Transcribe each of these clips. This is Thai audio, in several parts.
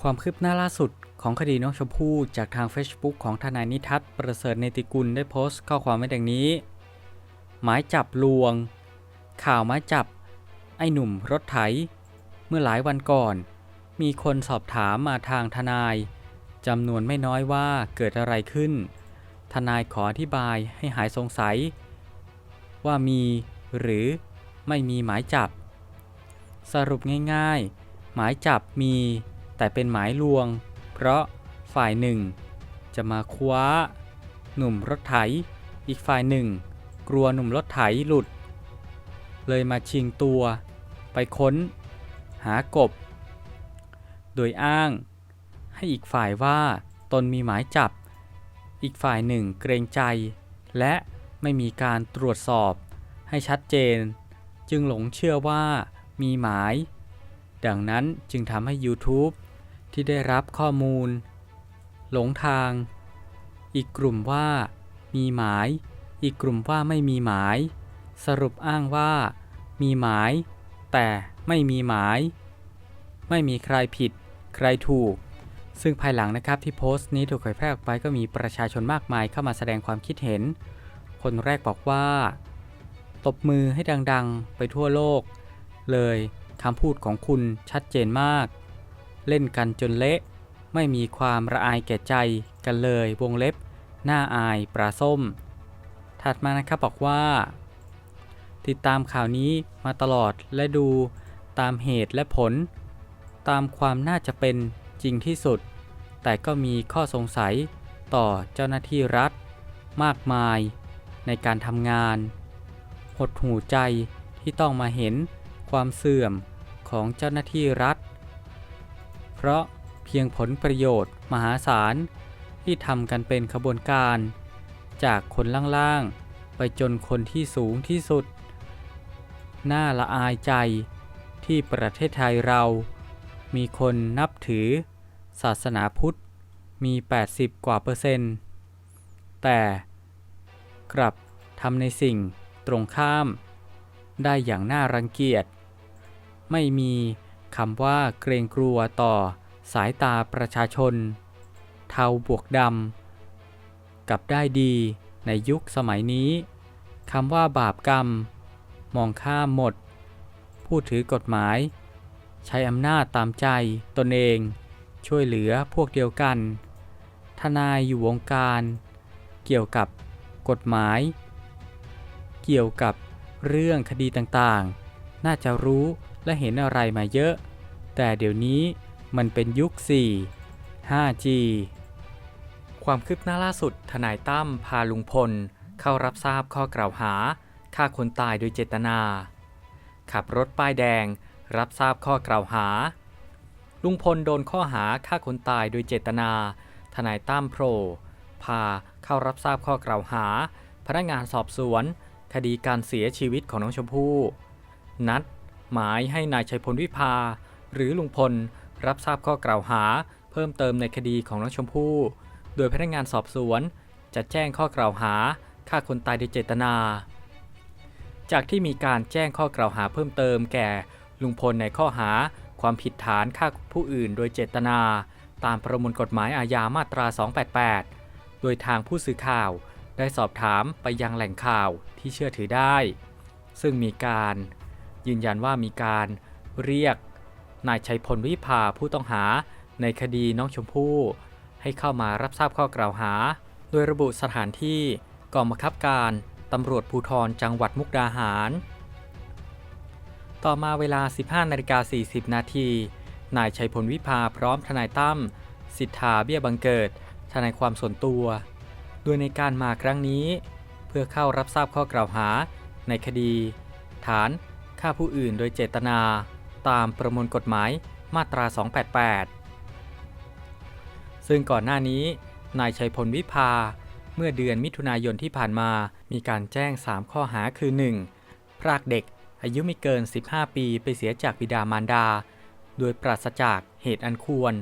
ความคืบหน้าล่าสุดของคดีน้องชมพู่จากทาง Facebook ของทนายนิทัศน์ประเสริฐเนติกุลได้โพสต์ข้อความไว้ดังนี้ หมายจับลวง ข่าวหมายจับ ไอ้หนุ่มรถไถ เมื่อหลายวันก่อน มีคนสอบถามมาทางทนายจำนวนไม่น้อยว่าเกิดอะไรขึ้น ทนายขออธิบายให้หายสงสัย ว่ามีหรือไม่มีหมายจับ สรุปง่ายๆ หมายจับมี แต่เป็นหมายลวง เพราะฝ่ายหนึ่ง จะมาคว้า หนุ่มรถไถ อีกฝ่ายหนึ่ง กลัวหนุ่มรถไถหลุด เลยมาชิงตัว ไปค้น หากบ โดยอ้าง ให้อีกฝ่ายว่าตนมีหมายจับ อีกฝ่ายหนึ่งเกรงใจ และไม่มีการตรวจสอบให้ชัดเจน จึงหลงเชื่อว่ามีหมาย ดังนั้นจึงทำให้ YouTube ที่ได้รับข้อมูล หลงทาง อีกกลุ่มว่า มีหมาย อีกกลุ่มว่าไม่มีหมาย สรุปอ้างว่า มีหมาย แต่ไม่มีหมาย ไม่มีใครผิด ใครถูก ซึ่งภายหลังนะครับที่โพสต์นี้ถูกเผยแพร่ออกไปก็มีประชาชนมากมายเข้ามาแสดงความคิดเห็น คนแรกบอกว่า ตบมือให้ดังๆ ไปทั่วโลก เลยคำพูดของคุณชัดเจนมาก เล่นกันจนเละ ไม่มีความระอายแก่ใจกันเลยวงเล็บ หน้าอายปลาส้ม ถัดมานะครับบอกว่า ติดตามข่าวนี้มาตลอดและดูตามเหตุและผล ตามความน่าจะเป็นจริงที่สุด แต่ก็มีข้อสงสัยต่อเจ้าหน้าที่รัฐ มากมายในการทำงาน หดหูใจที่ต้องมาเห็นความเสื่อมของเจ้าหน้าที่รัฐ เพราะเพียงผลประโยชน์มหาศาลที่ทำกันเป็นขบวนการ จากคนล่างๆ ไปจนคนที่สูงที่สุด น่าละอายใจที่ประเทศไทยเรา มีคนนับถือ ศาสนาพุทธมี 80 กว่าเปอร์เซ็นต์ แต่กลับทำในสิ่งตรงข้าม ได้อย่างน่ารังเกียจ ไม่มี คำว่าเกรงกลัวต่อสายตาประชาชน เทาบวกดำกับได้ดีในยุคสมัยนี้คำว่าบาปกรรม มองข้ามหมด ผู้ถือกฎหมาย ใช้อำนาจตามใจตนเอง ช่วยเหลือพวกเดียวกัน ทนายอยู่วงการ เกี่ยวกับกฎหมาย เกี่ยวกับเรื่องคดีต่างๆ น่าจะรู้ และเห็นอะไรมาเยอะ แต่เดี๋ยวนี้มันเป็นยุค 4 5G ความคืบหน้าล่าสุด ทนายตั้มพาลุงพล เข้ารับทราบข้อกล่าวหาฆ่าคนตายโดยเจตนา ขับรถป้ายแดง รับทราบข้อกล่าวหา ลุงพลโดนข้อหาฆ่าคนตายโดยเจตนา ทนายตั้มโพรพาเข้ารับทราบข้อกล่าวหา พนักงานสอบสวน คดีการเสียชีวิตของน้องชมพู่ นัด หมายให้นายชัยพลวิภา หรือลุงพล รับทราบข้อกล่าวหา เพิ่มเติมในคดีของน้องชมพู่ โดยพนักงานสอบสวน จะแจ้งข้อกล่าวหาฆ่าคนตายโดยเจตนา จากที่มีการแจ้งข้อกล่าวหาเพิ่มเติมแก่ลุงพลในข้อหาความผิดฐานฆ่าผู้อื่นโดยเจตนา ตามประมวลกฎหมายอาญามาตรา 288 โดยทางผู้สื่อข่าวได้สอบถามไปยังแหล่งข่าวที่เชื่อถือได้ ซึ่งมีการ ยืนยันว่ามีการเรียกนายชัยพลวิภาผู้ต้องหาในคดีน้องชมพู่ให้เข้ามารับทราบข้อกล่าวหา โดยระบุสถานที่กองบังคับการตำรวจภูธรจังหวัดมุกดาหาร ต่อมาเวลา 15นาฬิกา40 นาที นายชัยพลวิภาพร้อมทนายตั้ม สิทธาเบี้ยบังเกิด ทนายความส่วนตัว โดยในการมาครั้งนี้ เพื่อเข้ารับทราบข้อกล่าวหาในคดี ฐาน ฆ่าผู้อื่นโดยเจตนา ตามประมวลกฎหมายมาตรา 288 ซึ่งก่อนหน้านี้ นายชัยพลวิภา เมื่อเดือนมิถุนายนที่ผ่านมา มีการแจ้ง 3 ข้อหาคือ 1. พรากเด็กอายุไม่เกิน 15 ปีไปเสียจากบิดามารดา โดยปราศจากเหตุอันควร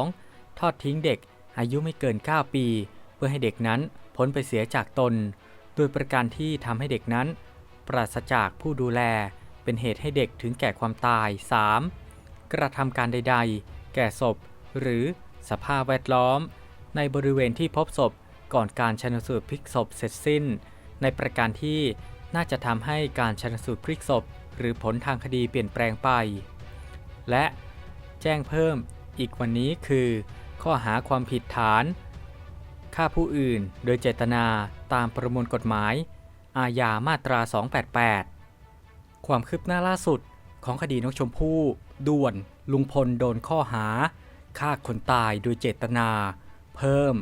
2. ทอดทิ้งเด็กอายุไม่เกิน 9 ปี เพื่อให้เด็กนั้นพ้นไปเสียจากตน โดยประการที่ทำให้เด็กนั้น ปราศจากผู้ดูแล เป็นเหตุให้เด็กถึงแก่ความตาย 3. กระทำการใดๆ แก่ศพ หรือสภาพแวดล้อม ในบริเวณที่พบศพก่อนการชันสูตรพลิกศพเสร็จสิ้น ในประการที่น่าจะทำให้การชันสูตรพลิกศพ หรือผลทางคดีเปลี่ยนแปลงไป และแจ้งเพิ่มอีกวันนี้คือ ข้อหาความผิดฐานฆ่าผู้อื่นโดยเจตนาตามประมวลกฎหมาย อาญามาตรา 288 ความคืบหน้าล่าสุดของคดีน้องชมพู่ด่วนลุงพลโดนข้อหาฆ่าคนตายโดยเจตนา เพิ่ม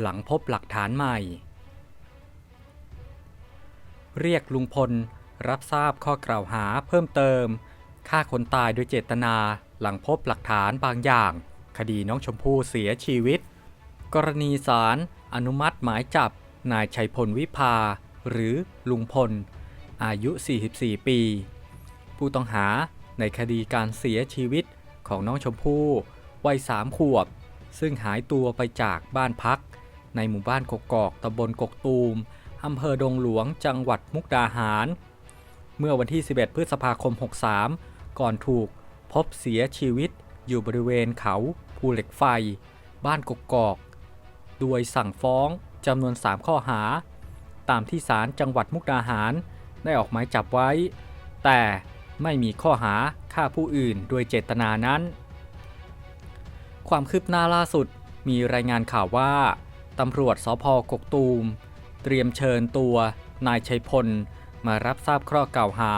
หลังพบหลักฐานใหม่ เรียกลุงพลรับทราบข้อกล่าวหาเพิ่มเติมฆ่าคนตายโดยเจตนาหลังพบหลักฐานบางอย่าง คดีน้องชมพู่เสียชีวิต กรณีศาลอนุมัติหมายจับนายชัยพลวิภา หรือลุงพล อายุ 44 ปี ผู้ต้องหาในคดีการเสียชีวิตของน้องชมพู่วัยสามขวบ ซึ่งหายตัวไปจากบ้านพัก ในหมู่บ้านกกอกตำบลกกตูมอำเภอดงหลวงจังหวัดมุกดาหาร เมื่อวันที่ 11 พฤษภาคม 63 ก่อนถูกพบเสียชีวิตอยู่บริเวณเขาภูเหล็กไฟ บ้านกกอก โดยสั่งฟ้องจำนวน 3 ข้อหา ตามที่ศาลจังหวัดมุกดาหาร ได้ออกหมายจับไว้ แต่ไม่มีข้อหาฆ่าผู้อื่นโดยเจตนานั้น ความคืบหน้าล่าสุดมีรายงานข่าวว่าตำรวจสพกกตูม เตรียมเชิญตัวนายชัยพล มารับทราบข้อกล่าวหา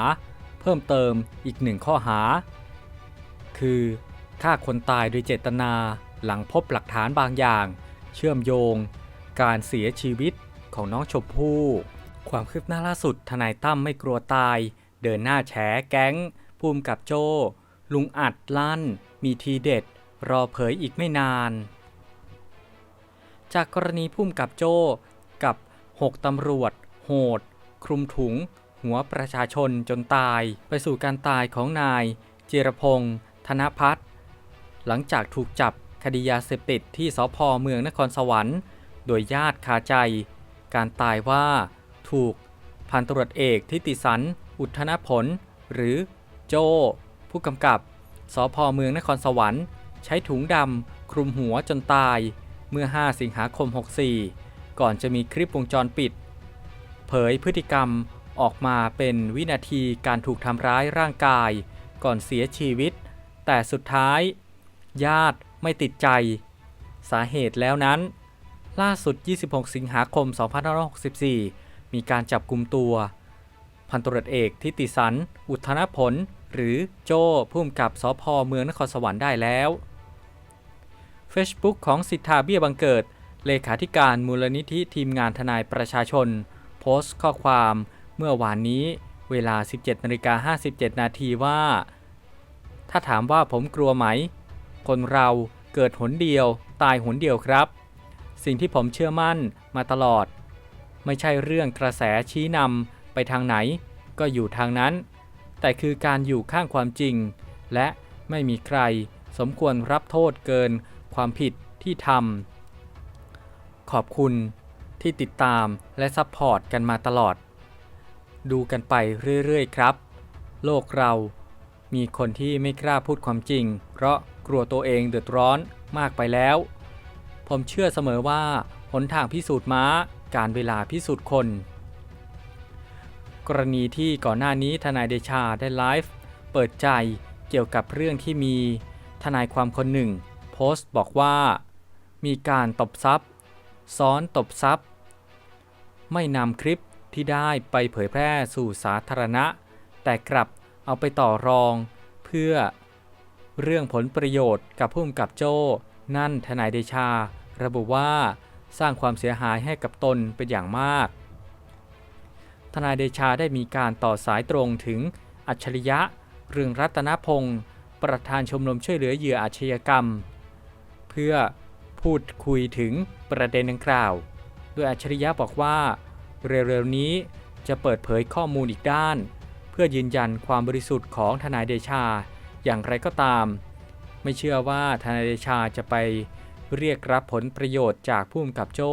เพิ่มเติมอีกหนึ่งข้อหา คือฆ่าคนตายโดยเจตนาหลังพบหลักฐานบางอย่าง เชื่อมโยง การเสียชีวิตของน้องชมพู่ ความคืบหน้าล่าสุด ทนายตั้มไม่กลัวตาย เดินหน้าแฉแก๊งภูมิกับโจ ลุงอัดลั่น มีทีเด็ด รอเผยอีกไม่นาน จากกรณีภูมิกับโจกับ 6 ตำรวจ โหด คลุมถุง หัวประชาชนจนตาย ไปสู่การตายของนายจิรพงศ์ธนพัฒน์หลังจากถูกจับคดียาเสพติดที่สพเมืองนครสวรรค์ โดยญาติคาใจ การตายว่า ถูก พันตรวจเอกทิติสัน อุทธนผล หรือโจ ผู้กำกับ สพเมืองนครสวรรค์ ใช้ถุงดำคลุมหัวจนตาย เมื่อ 5 สิงหาคม 64 ก่อนจะมีคลิปวงจรปิด เผยพฤติกรรมออกมาเป็นวินาทีการถูกทำร้ายร่างกาย ก่อนเสียชีวิต แต่สุดท้าย ญาติไม่ติดใจ สาเหตุแล้วนั้น ล่าสุด 26 สิงหาคม 2564 มีการจับกลุ่มตัว พันตรวจเอกทิติสัน อุทนผล หรือโจ้ผู้กำกับสพเมืองนครสวรรค์ได้แล้ว Facebook ของสิทธาเบี้ยบังเกิด เลขาธิการมูลนิธิทีมงานทนายประชาชน โพสต์ข้อความเมื่อวานนี้เวลา 17นาฬิกา57 นาทีว่า ถ้าถามว่าผมกลัวไหม คนเราเกิดหนเดียว ตายหนเดียวครับ สิ่งที่ผมเชื่อมั่นมาตลอด ไม่ใช่เรื่องกระแสชี้นำไปทางไหน ก็อยู่ทางนั้น แต่คือการอยู่ข้างความจริง และไม่มีใครสมควรรับโทษเกินความผิดที่ทำขอบคุณที่ติดตามและซัพพอร์ตกันมาตลอด ดูกันไปเรื่อยๆครับ โลกเรามีคนที่ไม่กล้าพูดความจริง เพราะกลัวตัวเองเดือดร้อนมากไปแล้ว ผมเชื่อเสมอว่าหนทางพิสูจน์ม้า การเวลาพิสูจน์คน กรณีที่ก่อนหน้านี้ทนายเดชาได้ไลฟ์เปิดใจเกี่ยวกับเรื่องที่มี ทนายความคนหนึ่ง โพสต์บอกว่า มีการตบทรัพย์ซ้อนตบทรัพย์ไม่นำคลิปที่ได้ไปเผยแพร่สู่สาธารณะ แต่กลับเอาไปต่อรอง เพื่อเรื่องผลประโยชน์กับผู้กำกับโจ้ นั่นทนายเดชา ระบุว่า สร้างความเสียหายให้กับตนเป็นอย่างมาก ทนายเดชาได้มีการต่อสายตรงถึงอัจฉริยะ เรืองรัตนพงศ์ประธานชมรมช่วยเหลือเหยื่ออาชญากรรม เพื่อพูดคุยถึงประเด็นดังกล่าว โดยอัจฉริยะบอกว่า เร็วๆนี้จะเปิดเผยข้อมูลอีกด้าน เพื่อยืนยันความบริสุทธิ์ของทนายเดชาอย่างไรก็ตาม ไม่เชื่อว่าทนายเดชาจะไป เรียกรับผลประโยชน์จากผู้กำกับโจ้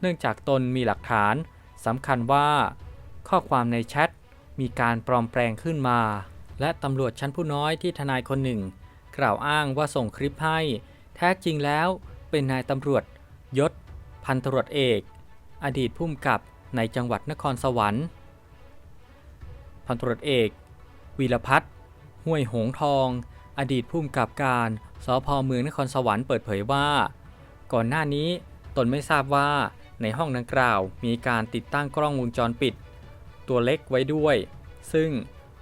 เนื่องจากตนมีหลักฐานสำคัญว่า ข้อความในแชทมีการปลอมแปลงขึ้นมา และตำรวจชั้นผู้น้อยที่ทนายคนหนึ่ง กล่าวอ้างว่าส่งคลิปให้ แท้จริงแล้วเป็นนายตำรวจยศ พันตำรวจเอก อดีตผู้กำกับในจังหวัดนครสวรรค์ พันตำรวจเอก วีรพัฒน์ห้วยหงทอง อดีตผู้กำกับการสพเมืองนครสวรรค์เปิดเผยว่า ก่อนหน้านี้ตนไม่ทราบว่าในห้องดังกล่าวมีการติดตั้งกล้องวงจรปิด ตัวเล็กไว้ด้วย ซึ่ง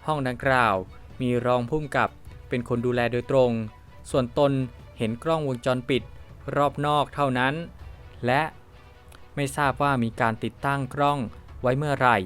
ห้องดังกล่าวมีรองผู้กำกับเป็นคนดูแลโดยตรง ส่วนตนเห็นกล้องวงจรปิดรอบนอกเท่านั้น และไม่ทราบว่ามีการติดตั้งกล้องไว้เมื่อไหร่